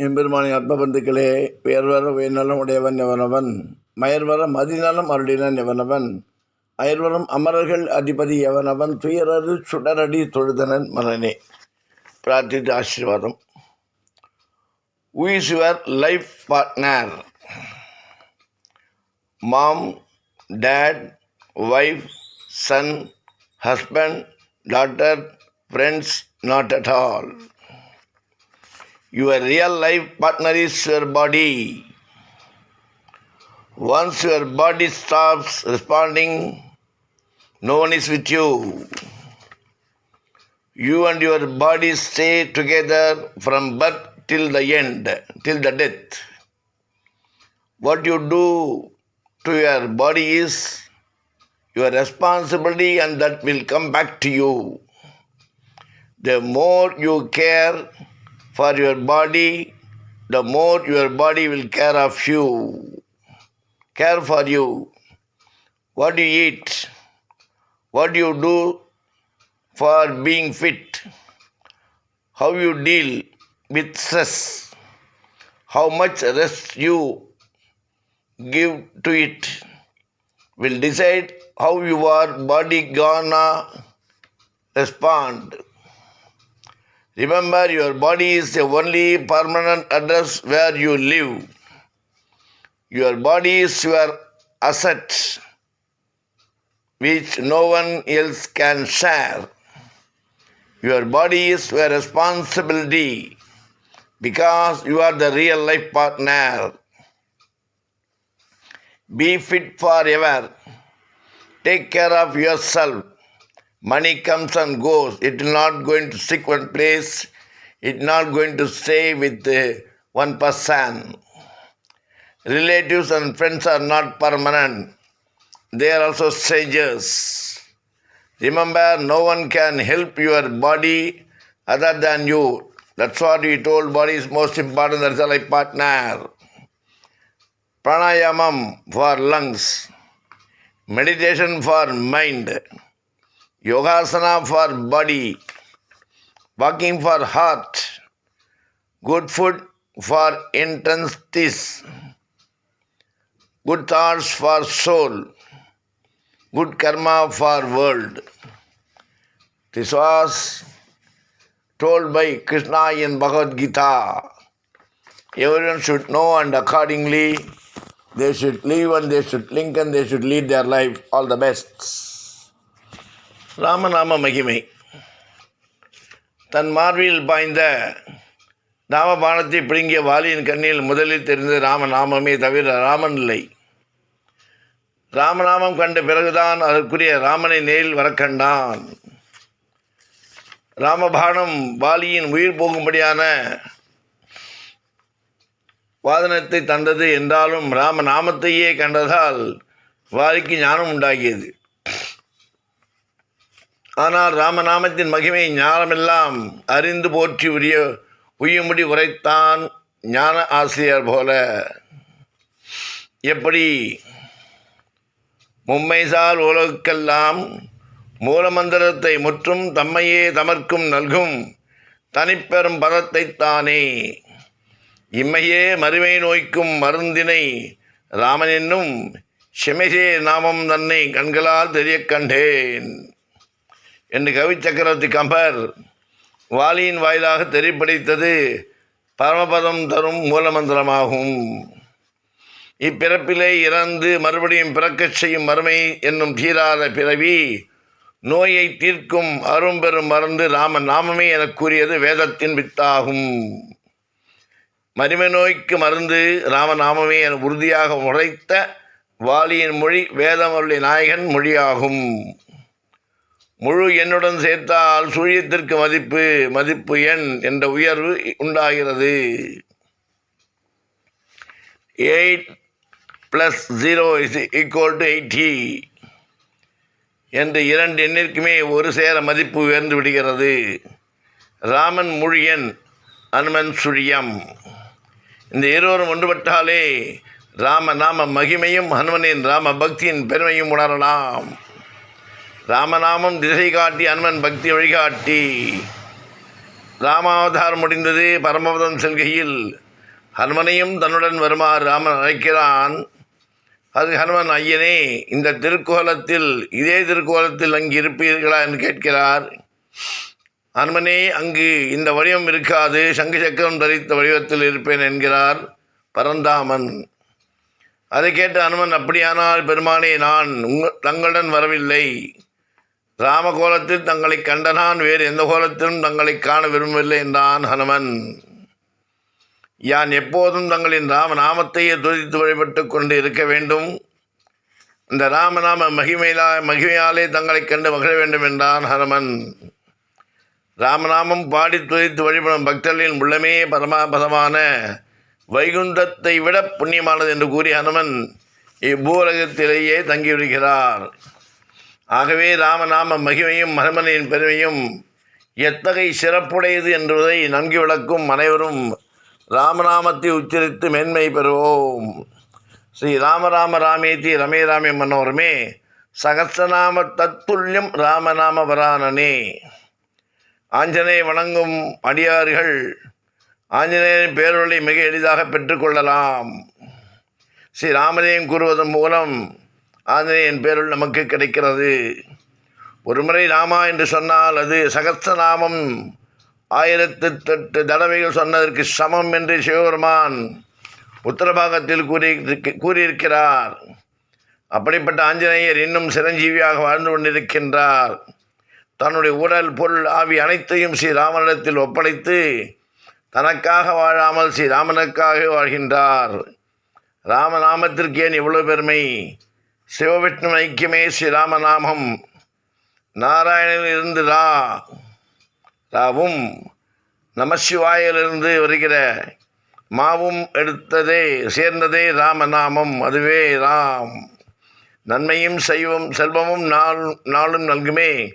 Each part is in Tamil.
எம்பெருமானி ஆத்மபந்துக்களே பெயர்வர உயர்நலம் உடையவன் எவனவன்? மயர்வர மதிநலம் அருளினன் எவனவன்? அயர்வரம் அமரர்கள் அதிபதி எவனவன்? துயரரு சுடரடி தொழுதனன் மலனே. பிரார்த்தித்து ஆசீர்வாதம். Is your life partner. Mom dad wife son husband doctor friends not at all. Your real life partner is your body. Once your body stops responding, no one is with you. You and your body stay together from birth till the end, till the death. What you do to your body is your responsibility, and that will come back to you. The more you care for your body, the more your body will care of you, care for you. What you eat, what you do for being fit, how you deal with stress, how much rest you give to it will decide how your body gonna respond. Remember, your body is the only permanent address where you live. Your body is your asset, which no one else can share. Your body is your responsibility because you are the real life partner. Be fit forever. Take care of yourself. Money comes and goes. It is not going to stick one place. It is not going to stay with uh, one person. Relatives and friends are not permanent. They are also strangers. Remember, no one can help your body other than you. That's what we told body is most important. That's a life partner. Pranayamam for lungs, meditation for mind, yogasana for body, walking for heart, good food for intensities, good thoughts for soul, good karma for world. This was told by Krishna in Bhagavad Gita. Everyone should know and accordingly they should live and they should link and they should lead their life. All the best. ராமநாம மகிமை. தன் மார்பில் பாய்ந்த நாமபானத்தை பிடுங்கிய வாலியின் கண்ணில் முதலில் தெரிந்த ராமநாமமே தவிர ராமன் இல்லை. ராமநாமம் கண்ட பிறகுதான் அதற்குரிய ராமனை நேரில் வரக்கண்டான் ராமபானம் வாலியின் உயிர் போகும்படியான வாதனத்தை தந்தது என்றாலும் ராம நாமத்தையே கண்டதால் வாலிக்கு ஞானம் உண்டாகியது ஆனால் ராமநாமத்தின் மகிமை ஞானமெல்லாம் அறிந்து போற்றி உரிய உய்யும்படி உரைத்தான் ஞான ஆசிரியர் போல. எப்படி? மும்மைசால் உலகுக்கெல்லாம் மூலமந்திரத்தை முற்றும் தம்மையே தமர்க்கும் நல்கும் தனிப்பெரும் பதத்தைத்தானே இம்மையே மறுமை நோய்க்கும் மருந்தினை ராமன் என்னும் நாமம் தன்னை கண்களால் தெரியக் கண்டேன். என்று கவி சக்கரவர்த்தி கம்பர். வாலியின் வாயிலாக தெரிப்படைத்தது பரமபதம் தரும் மூலமந்திரமாகும். இப்பிறப்பிலே இறந்து மறுபடியும் பிறக்கச் செய்யும் மறுமை என்னும் தீராத பிறவி நோயை தீர்க்கும் அரும்பெரும் மருந்து ராம நாமமே எனக் கூறியது வேதத்தின் வித்தாகும். மரிமை நோய்க்கு மருந்து ராமநாமமே என உறுதியாக உரைத்த வாலியின் மொழி வேதமருளி நாயகன் மொழியாகும். முழு எண்ணுடன் சேர்த்தால் சூழியத்திற்கு மதிப்பு மதிப்பு எண் என்ற உயர்வு உண்டாகிறது. Eight plus zero is equal to eighty என்ற இரண்டு எண்ணிற்குமே ஒரு சேர மதிப்பு உயர்ந்து விடுகிறது. ராமன் மொழியன் அனுமன் சுழியம். இந்த இருவரும் ஒன்றுபட்டாலே ராம நாம மகிமையும் ஹனுமனின் ராம பக்தியின் பெருமையும் உணரலாம். ராமநாமம் திசை காட்டி அனுமன் பக்தி வழிகாட்டி. ராமாவதாரம் முடிந்தது பரமபதம் செல்கையில். ஹனுமனையும் தன்னுடன் வருமாறு ராமன் அழைக்கிறான். அது ஹனுமன் ஐயனே இந்த திருக்கோலத்தில் இதே திருக்கோலத்தில் அங்கு இருப்பீர்களா? என்று கேட்கிறார். ஹனுமனே அங்கு இந்த வடிவம் இருக்காது. சங்கு சக்கரம் தரித்த வடிவத்தில் இருப்பேன் என்கிறார் பரந்தாமன். அதை கேட்டு அனுமன் அப்படியானால் பெருமானே நான் உங்க தங்களுடன் வரவில்லை. ராமகோலத்தில் தங்களை கண்ட நான் வேறு எந்த கோலத்திலும் தங்களை காண விரும்பவில்லை என்றான் ஹனுமன். யான் எப்போதும் தங்களின் ராமநாமத்தையே துதித்து வழிபட்டு கொண்டு இருக்க வேண்டும். இந்த ராமநாம மகிமையிலா மகிமையாலே தங்களை கண்டு மகிழ வேண்டும் என்றான் ஹனுமன். ராமநாமம் பாடி துதித்து வழிபடும் பக்தர்களின் உள்ளமே பரமாபதமான வைகுந்தத்தை விட புண்ணியமானது என்று கூறி ஹனுமன் இப்பூலகத்திலேயே தங்கிவிடுகிறார் ஆகவே ராமநாம மகிமையும் ஹனுமனின் பெருமையும் எத்தகை சிறப்புடையது என்பதை நன்கு விளக்கும் அனைவரும் ராமநாமத்தை உச்சரித்து மேன்மை பெறுவோம். ஸ்ரீ ராமராம ராமேதி ரமே ராமே மன்னோருமே சகசநாம தத்துல்யம் ராமநாம வரானனே. ஆஞ்சநேய வணங்கும் அடியார்கள் ஆஞ்சநேயரின் பேரொழி மிக எளிதாக பெற்றுக்கொள்ளலாம் ஸ்ரீ ராமதேயம் கூறுவதன் மூலம் ஆஞ்சநேயன் பேரொழி நமக்கு கிடைக்கிறது. ஒருமுறை ராமா என்று சொன்னால் அது சகஸ்திரநாமம் ஆயிரத்து எட்டு தடவைகள் சொன்னதற்கு சமம் என்று சிவபெருமான் உத்தரபாகத்தில் கூறி கூறியிருக்கிறார். அப்படிப்பட்ட ஆஞ்சநேயர் இன்னும் சிரஞ்சீவியாக வாழ்ந்து கொண்டிருக்கின்றார். தன்னுடைய உடல் பொருள் ஆவி அனைத்தையும் ஸ்ரீராமனிடத்தில் ஒப்படைத்து தனக்காக வாழாமல் ஸ்ரீராமனுக்காக வாழ்கின்றார். ராமநாமத்திற்கு ஏன் இவ்வளவு பெருமை? சிவவிஷ்ணு ஐக்கியமே ஸ்ரீராமநாமம். நாராயணனிலிருந்து நாராயணனில் இருந்து ரா ராவும் நமசிவாயிலிருந்து வருகிற மாவும் எடுத்ததே சேர்ந்ததே ராமநாமம். அதுவே ராம். நன்மையும் செய்வம் செல்வமும் நாள் நாளும் நல்குமே.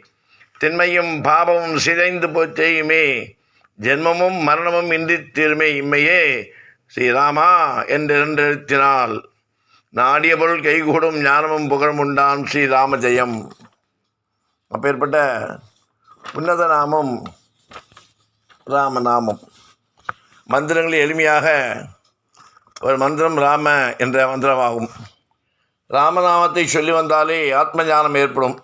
திண்மையும் பாபமும் சிதைந்து போச்சேயுமே ஜென்மமும் மரணமும் இன்றி தீருமே இம்மையே. ஸ்ரீராமா என்றிரண்டெழுத்தினாள் நாடிய பொருள் கைகூடும் ஞானமும் புகழும் உண்டாம் ஸ்ரீராம ஜெயம் அப்பேற்பட்ட உன்னத நாமம் ராமநாமம். மந்திரங்களில் எளிமையாக ஒரு மந்திரம் ராம என்ற மந்திரமாகும். ராமநாமத்தை சொல்லி வந்தாலே ஆத்ம ஞானம் ஏற்படும்.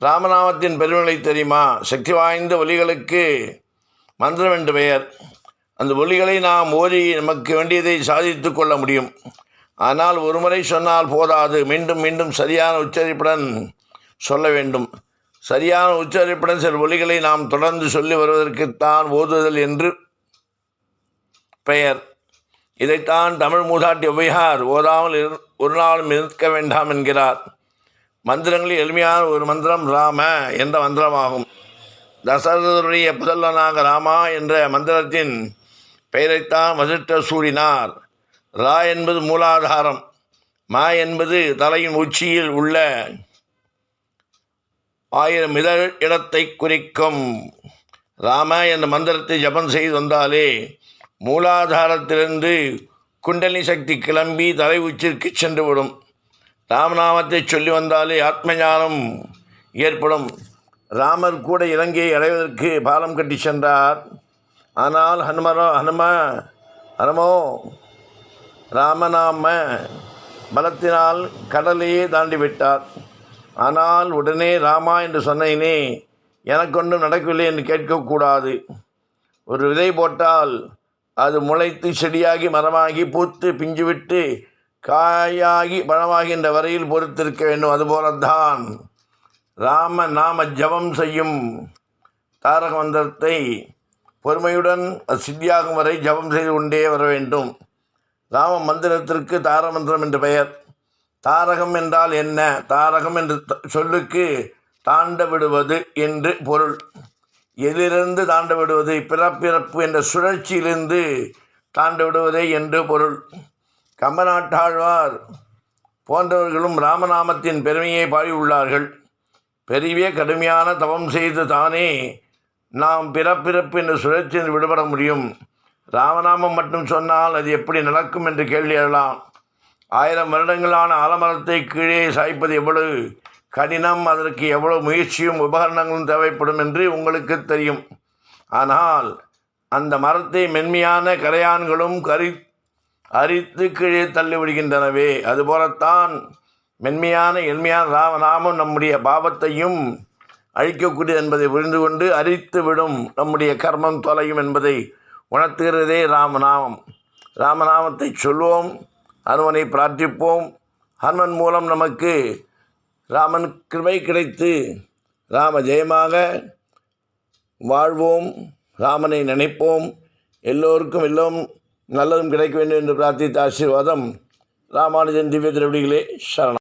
ராமநாமத்தின் பெருமைகளை தெரியுமா? சக்தி வாய்ந்த ஒலிகளுக்கு மந்திரம் என்று பெயர். அந்த ஒலிகளை நாம் ஓதி நமக்கு வேண்டியதை சாதித்து கொள்ள முடியும். ஆனால் ஒருமுறை சொன்னால் போதாது. மீண்டும் மீண்டும் சரியான உச்சரிப்புடன் சொல்ல வேண்டும். சரியான உச்சரிப்புடன் சில ஒலிகளை நாம் தொடர்ந்து சொல்லி வருவதற்குத்தான் ஓதுதல் என்று பெயர். இதைத்தான் தமிழ் மூதாட்டி ஒவ்வையார் ஓதாமல் இரு ஒரு நாளும் இருக்க வேண்டாம் என்கிறார். மந்திரங்களில் எளிமையான ஒரு மந்திரம் ராம என்ற மந்திரமாகும். தசரதருடைய புதல்வனாக ராமா என்ற மந்திரத்தின் பெயரைத்தான் வசிட்ட சூடினார். ரா என்பது மூலாதாரம் மா என்பது தலையின் உச்சியில் உள்ள ஆயிரம் இதழ் இடத்தை குறிக்கும். ராம என்ற மந்திரத்தை ஜபம் செய்து வந்தாலே மூலாதாரத்திலிருந்து குண்டலி சக்தி கிளம்பி தலை உச்சிற்கு சென்றுவிடும். ராமநாமத்தை சொல்லி வந்தாலே ஆத்ம ஞானம் ஏற்படும். ராமர் கூட இலங்கையை அடைவதற்கு பாலம் கட்டி சென்றார். ஆனால் ஹனுமரோ ஹனும ஹனுமோ ராமநாம பலத்தினால் கடலையே தாண்டி விட்டார் ஆனால் உடனே ராமா என்று சொன்னேனே எனக்கு ஒன்றும் நடக்கவில்லை என்று கேட்கக்கூடாது. ஒரு விதை போட்டால் அது முளைத்து செடியாகி மரமாகி பூத்து பிஞ்சு விட்டு காயாகி பழமாகின்ற வரையில் பொறுத்திருக்க வேண்டும். அதுபோலத்தான் ராம நாம ஜபம் செய்யும் தாரக மந்திரத்தை பொறுமையுடன் சித்தியாகும் வரை ஜபம் செய்து கொண்டே வர வேண்டும். ராம மந்திரத்திற்கு தாரமந்திரம் என்று பெயர். தாரகம் என்றால் என்ன? தாரகம் என்று சொல்லுக்கு தாண்ட விடுவது என்று பொருள். எதிலிருந்து தாண்ட விடுவது பிறப்பிறப்பு என்ற சுழற்சியிலிருந்து தாண்ட விடுவதே என்று பொருள். கம்பநாட்டாழ்வார் போன்றவர்களும் ராமநாமத்தின் பெருமையை பாடியுள்ளார்கள். பெரிய கடுமையான தவம் செய்து தானே நாம் பிறப்பிறப்பு என்ற சுழற்சியில் விடுபட முடியும். ராமநாமம் மட்டும் சொன்னால் அது எப்படி நடக்கும் என்று கேள்வி எழலாம் ஆயிரம் வருடங்களான ஆலமரத்தை கீழே சாய்ப்பது எவ்வளவு? கடினம் அதற்கு எவ்வளவு முயற்சியும் உபகரணங்களும் தேவைப்படும் என்று உங்களுக்கு தெரியும். ஆனால் அந்த மரத்தை மென்மையான கரையான்களும் கரி அரித்து கீழே தள்ளிவிடுகின்றனவே. அதுபோலத்தான் மென்மையான எளிமையான ராமநாமம் நம்முடைய பாவத்தையும் அழிக்கக்கூடியது என்பதை புரிந்து கொண்டு அரித்து விடும் நம்முடைய கர்மம் தொலையும் என்பதை உணர்த்துகிறதே ராமநாமம். ராமநாமத்தை சொல்வோம் ஹனுமனை பிரார்த்திப்போம். ஹனுமன் மூலம் நமக்கு ராமன் கிருபை கிடைத்து ராம ஜெயமாக வாழ்வோம் ராமனை நினைப்போம். எல்லோருக்கும் எல்லாம் நல்லதும் கிடைக்க வேண்டும் என்று பிரார்த்தித்த ஆசீர்வாதம். ராமானுஜன் திவ்ய திரவிடிகளே சரணம்.